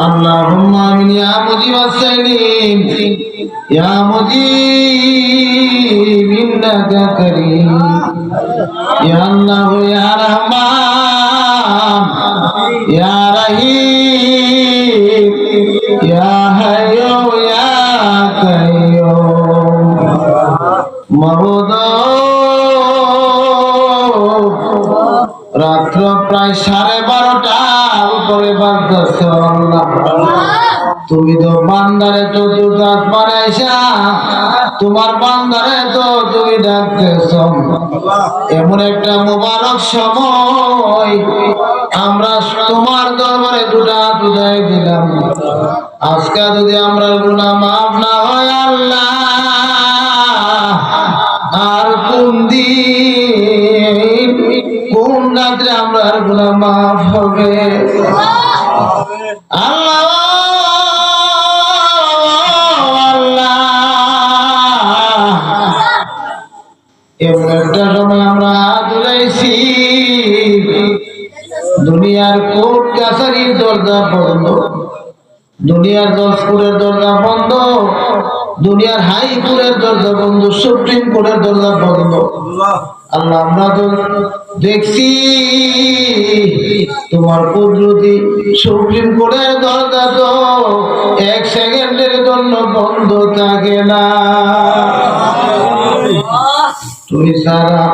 اللهم امين يا مجيب السليم يا مجيب انك كريم يا الله يا رحمن يا رحيم يا حي يا قيوم مرضى রাত্র প্রায় সাড়ে বারোটা, উপরে তুমি তো বান্দারে তো দুর্দাস বানাইছা, তোমার বান্দারে তো তুমি ডাকতেছ এমন একটা মোবারক সময় আমরা তোমার দরবারে দুটা দুটাই দিলাম। আজকে যদি আমরা গুণা মাফ না হয় আল্লাহ, আর কোন দিন আমরা গুণা মাফ হবে। আমরা দুনিয়ার কোর্ট কাছারির দরজা দুনিয়ার দশপুরের দরজা বন্ধ। দুনিয়ার হাই কোর্টের দরজা বন্ধ সুপ্রিম কোর্টের দরজা বন্ধ। আল্লাহ। আমরা তো দেখছি তোমার কুদরতি সুপ্রিম কোর্টের দরজা তো এক সেকেন্ডের জন্য বন্ধ থাকে না। তুই সারা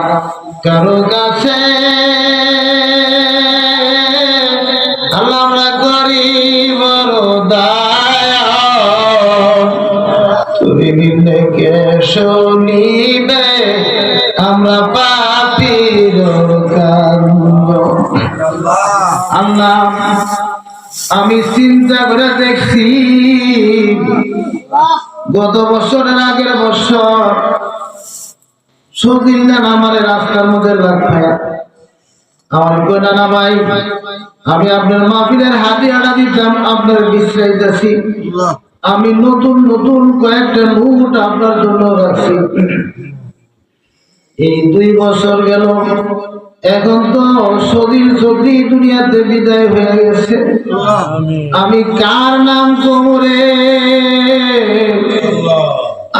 কারও কাছে তুমি নিলে কে শুনিবে আমরা পাপির আল্লাহ, আমি চিন্তা করে দেখছি, গত বছরের আগের বছর সদিন না আমার রাস্তার মধ্যে লাগায় আমার না ভাই, আমি আপনার মাহফিলের হাতে আড়া দিতাম, আপনার বিশ্রাইতেছি। আমি নতুন নতুন কয়েকটা নোট আপনার জন্য রাখছি। এই দুই বছর গেল, এখন তো সদিন সত্যি দুনিয়াতে বিদায় হয়ে গেছে। আমি কার নাম কোমরে?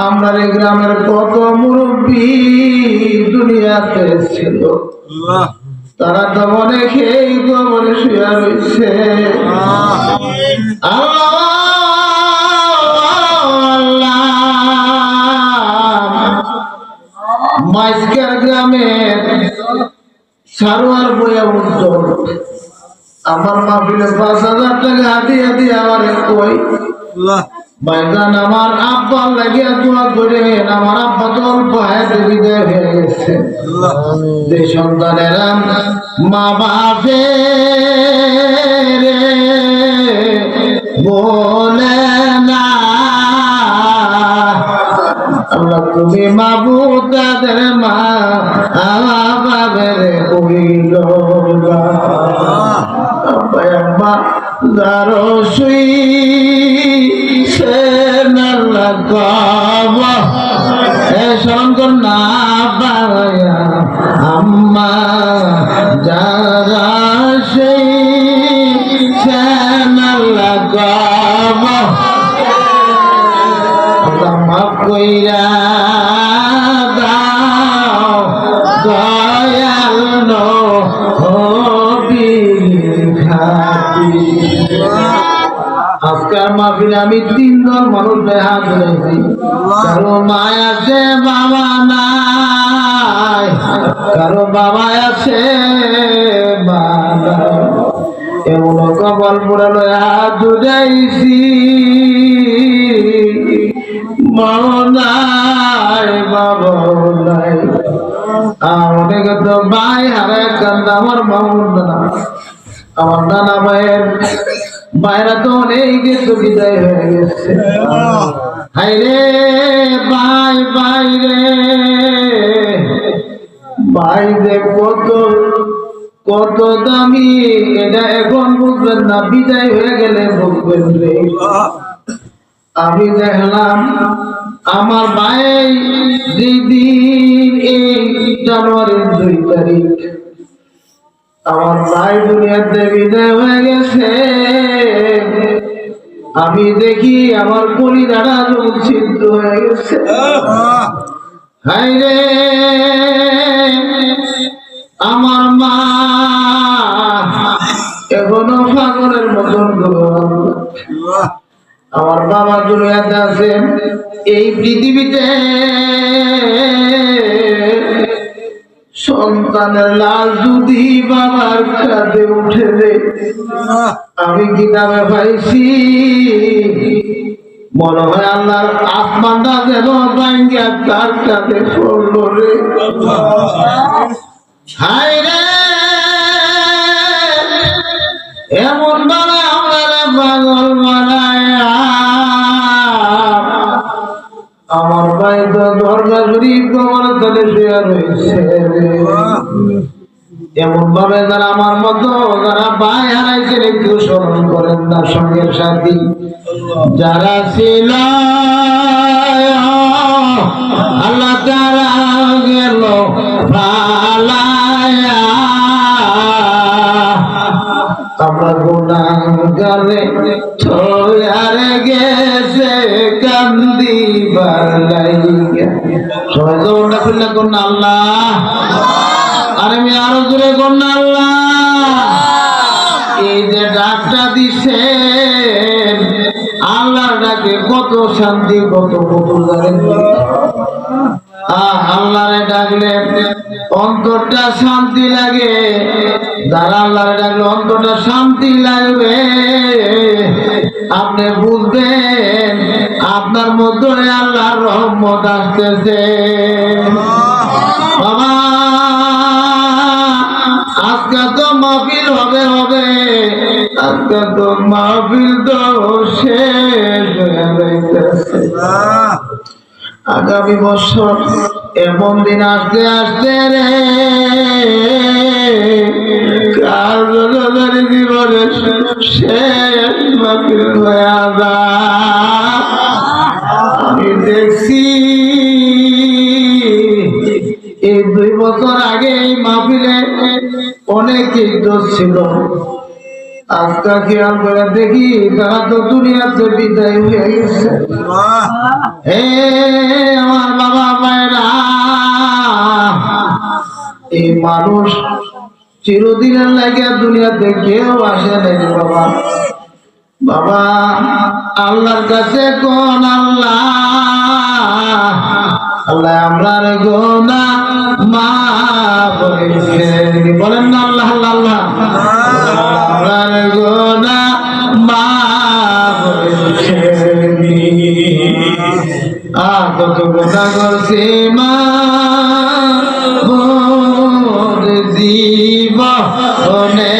আমার এই গ্রামের কত মুরব্বী দুনিয়াতে ছিল। তারা তো অনেকেই কবরে শুয়ে রয়েছে। মাইস্কার মাহফিলে পাঁচ হাজার টাকা হাতিয়ে দিয়ে আমার কই? বাইগান আমার আব্বা লাগিয়া দোয়া আমার আব্বা তো অল্প হায়াতে বিদায় হয়ে গেছে। যে সন্তানেরা মা বাপে বলে না আল্লাহ তুমি মাবু তাদের মা আমার বাবের কইল এ শঙ্কর না। কারও মায় আছে, বাবা নাই। কারও বাবা আছে। এমন কবল পুরানো হাত অনেক তো কান্দা, আমার আমার নানা ভাইয়ের যে কত কত দামি। এটা এখন বুঝবেন না, বিদায় হয়ে গেলে বুঝবেন আমি দেখলাম আমার ভাই যেদিন এই জানুয়ারির দুই তারিখ, আমার ভাই দুনিয়াতে বিদায় হয়ে গেছে। আমি দেখি আমার কলিদাটা যখন সিদ্ধ হয়ে গেছে। হাই রে আমার মা এখনও পাগলের মতন আমার বাবা দুনিয়াতে আছে, এই পৃথিবীতে সন্তানের লাশ যদি বাবার কাঁধে উঠে আমি কিতাবে পাইছি? মনে হয় আল্লাহর আসমানটা যেন ভাঙ্গিয়া তার কাঁধে পড়ল রে। হায় রে দরজা শরীফ তোমার তলে শুয়ে রয়েছে। এমন ভাবে যারা আমার মতো, যারা ভাই হারাইছেন, একটু স্মরণ করেন না সঙ্গের সাথী। যারা ছিল, আল্লাহ তারা গেল আমরা গুণাগারে ছোয়ারে গেছে, কান্দি বালাইয়া সবাই জবানটা খুললে কোন আল্লাহ। আরে আমি আরও জোরে কোন আল্লাহ। এই যে ডাকটা দিছেন আল্লাহ ডাকে কত শান্তি কত কত জানেন আল্লাহরে ডাকলে অন্তরটা শান্তি লাগে। যারা আল্লাহরে ডাকলে অন্তরটা শান্তি লাগবে আপনি বুঝবেন আপনার মধ্যে আল্লাহর রহমত আসতেছে। বাবা আজকে তো মাহফিল হবে হবে। আজকে তো মাহফিল তো শেষ আগামী বছর এমন দিন আসতে আসতে রে। কার জীবনে শেষ বাকির হয়ে যা আমি দেখছি এই দুই বছর আগে এই মাহফিলে অনেক ইজ্জত ছিল। আজকা খেয়াল করে দেখি তারা তো দুনিয়াতে বিদায় হয়ে গেছে। হে আমার বাবা মায়েরা এই মানুষ চিরদিনের লাগে দুনিয়াতে কেউ আসে নাই বাবা। বাবা, আল্লাহর কাছে কোন আল্লাহ? আল্লাহ আমরার গোনা মা বলেন না আল্লাহ আল্লাহ আমরার গোনা মা বলেছে আ কত গোনা করছে মা? জীবনে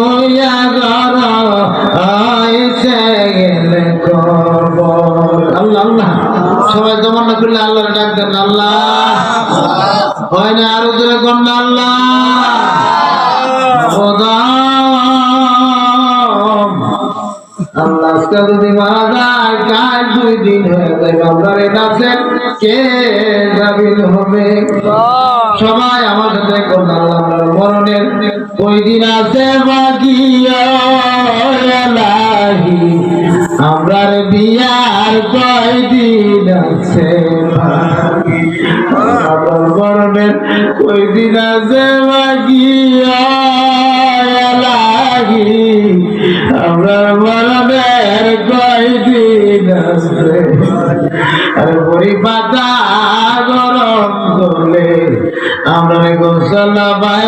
সবাই তোমার না করলে আল্লাহ ডাক দেন আল্লাহ। হয় না আরও জোরে করেন আল্লাহ। সবাই আমার সাথে মরণের ওই দিন আছে বাকি? এলাহি আমরার কয়দিন আছে আমার ওই আমরার মরণের কয়দিন আছে। পাতা গরম করলে আমরা বাই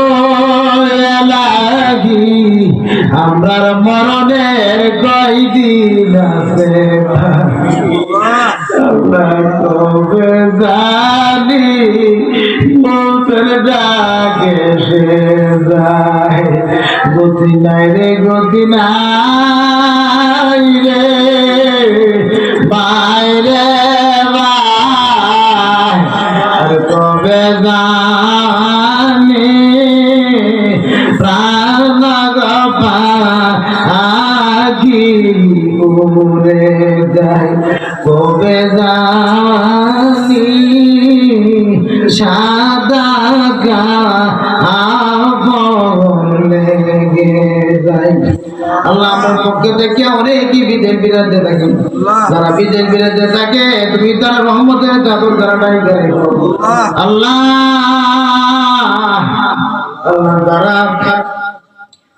আমরার মরণের কয়দিন কবে জানি, মতের সে যায়। গতি নাই রে, গতি নাই রে, বাইরে কবে জানি বিরাজে যারা বিদেশ বিরাজে থাকে তুমি তার রহমতের চাদর দ্বারা নাই করে আল্লাহ। আল্লাহ দ্বারা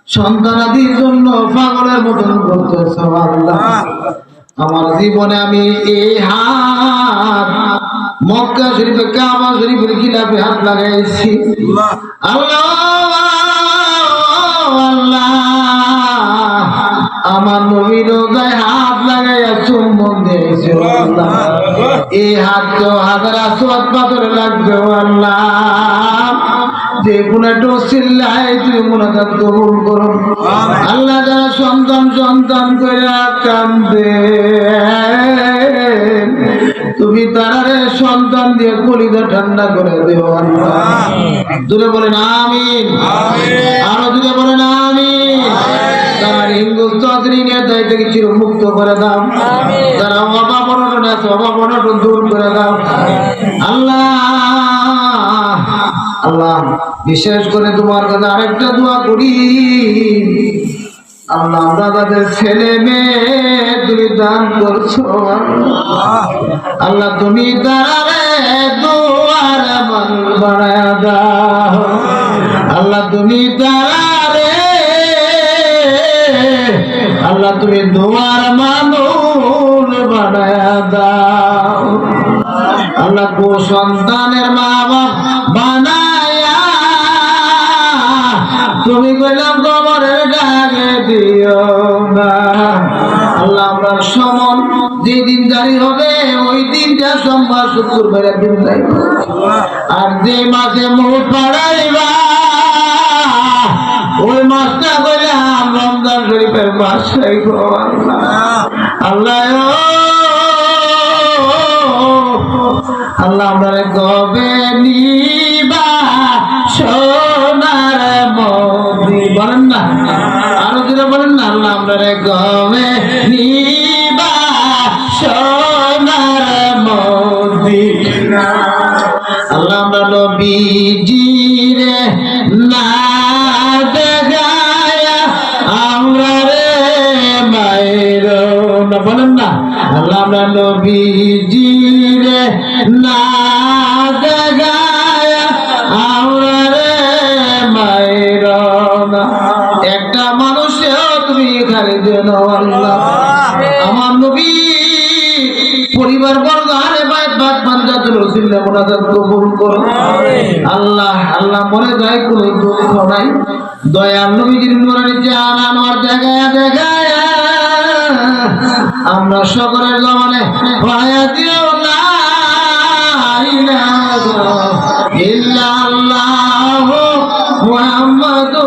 সন্তানাদির জন্য পাগলের মতন করতেছ আল্লাহ। আমার জীবনে আমি এই হাত মক্কা শরীফে কাবা শরীফের খিলাফে হাত লাগাইছি। আল্লাহ আল্লাহ। আমার নবীর গায়ে হাত লাগাইয়া চুম্বন দিয়েছে আল্লাহ। এই হাত তো হাজার আসবাদ পাথরে লাগবে আল্লাহ। যে কোনো একটা চিল্লাই তুই মোনাজাত কবুল করো। আল্লাহ যারা সন্তান সন্তান করে কান্দে তুমি তারারে সন্তান দিয়ে ঠান্ডা করে দেও আল্লাহ। দূরে বলেন আমিন। আরও দূরে বলেন ঋণের দায় থেকে চির করে দাও। তারা অভাব অনটন আছে অভাব অনটন দূর করে দাও। আল্লাহ আল্লাহ বিশেষ করে তোমার কাছে আরেকটা দোয়া করি। আল্লাহ আমরা তাদের ছেলে মেয়ে তুমি দান করছ। আল্লাহ তুমি দাঁড়াবে দুয়ার বাড়ায় দাও। আল্লাহ তুমি দাঁড়াবে আল্লাহ তুমি দুয়ার মানুষ বাড়ায় দাও। আল্লাহ গো সন্তানের মা বানায়া, তুমি কইলাম কবরের ডাকে দিও না। আল্লাহ আমরা সমন যেদিন জারি হবে, ওই দিনটা সোমবার শুক্রবার দিন যাই আর যে মাসে মুখ পাড়াইবা ওই রমজান মাস গো আল্লাহ আল্লাহ আমরা কবে নিবা সোনার মদি? বলেন না। আরও যেটা বলেন না, আল্লাহ আমরা নিবা সোনার মদি? আল্লাহ আমরা নবীজিরে আমরা নবীজিরে না দেখায়া আমরা রে মায়ের না। একটা মানুষেও তুমি যেন আল্লাহ। আমার নবী পরিবার বর্গ আরে ভাই বাদ বান্দাতুল রসিল্লা মোনাজাত কবুল করো। আল্লাহ আল্লাহ মনে যায় কোনো দুঃখ নাই। দয়াল নবীজির নুরানি জান আমার দেখায় দেখায় আমরা সকলের জমানে ভয়া দিও না ইল্লাল্লাহ মুহাম্মাদুর